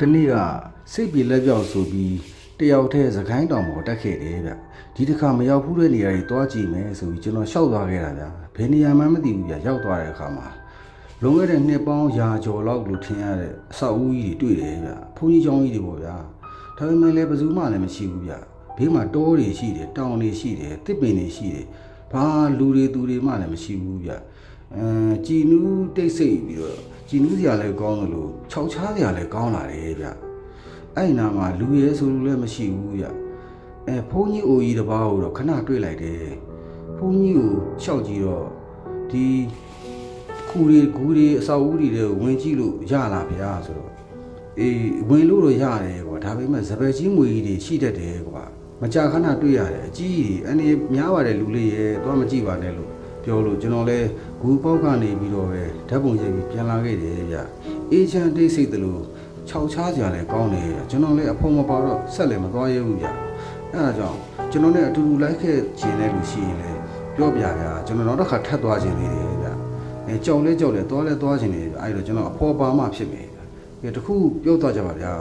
တနေ့ကစိတ်ပြေလက်ပြောက်ဆိုပြီးတယောက်တည်းစကိုင်းတောင်ပေါ်တက်ခဲ့တယ်ဗျဒီတစ်ခါမရောက်ဘူးတဲ့နေရာတွေတွားကြည့်မယ်ဆိုပြီးကျွန်တော်ရှောက်သွားခဲ့တာဗျဘယ်နေရာမှမသိဘူးဗျရောက်သွားတဲ့အခါမှာလွန်ခဲ့တဲ့နှစ်ပေါင်းရာကျော်လောက်လို့ထင်ရတဲ့အဆောက်အဦကြီးတွေတွေ့တယ်ဗျဘုန်းကြီးကျောင်းကြီးတွေပေါ့ဗျာဒါပေမဲ့လည်းဘယ်သူမှလည်းမရှိဘူးဗျဘေးမှာတောတွေရှိတယ်တောင်တွေရှိတယ်တစ်ပင်တွေရှိတယ်ဘာလူတွေသူတွေမှလည်းမရှိဘူးဗျအဲကြည်နူးတိတ်ဆိတ်ပြီးတော့ကြ ည်နူးစရာလည်းကောင်းတယ်လို့ခြောက်ချားစရာလည်းကောင်းလာတယ်ဗျအဲ့ဒီနာမှာလူရဲဆိုလူလည်းမရှိဘူးဗျအဲဘုန်းကြီးအိုကြီးတစ်ပါးကိုတော့ခဏတွေ့လိုက်တယ်ဘုန်းကြီးကိုရှောက်ကြည့်တော့ဒီခူရီဂူရီအစာဦးတွေတဲ့ဝင်ကြည့်လို့ရလာဗျာဆိုတော့အေးဝင်လို့တော့ရတယ်ကွာဒါပေမဲ့စပယ်ကြီးငွေကြီးတွေရှိတတ်တယ်ကွာမကြာခဏတွေ့ရတယ်အကြီးကြီးအနေများပါတယ်လူလေးရဲ့တော့မကြည့်ပါနဲ့လို့ ပြောလို့ကျွန်တော်လဲဂူပေါက်ကနေပြီးတော့ပဲဓာတ်ပုံရိုက်ပြီးပြန်လာခဲ့တယ်ဗျအေးချမ်းတိတ်ဆိတ်တယ်လို့ခြောက်ချားကြလည်းကောင်းတယ်ကျွန်တော်လည်းအဖုံမပါတော့ဆက်လည်းမသွားရဘူးဗျအဲဒါကြောင့်ကျွန်တော်လည်းအတူတူလိုက်ခဲ့ခြင်းလည်းလို့ရှိရင်လည်းပြောပြဗျာကျွန်တော်နောက်တစ်ခါထပ်သွားခြင်းလေးတွေဗျအဲကြောက်လဲကြောက်လဲသွားလဲသွားခြင်းလေးဗျအဲ့တော့ကျွန်တော်အဖော်ပါမှဖြစ်မယ်ဗျကဲတခုပြောသွားကြပါဗျာ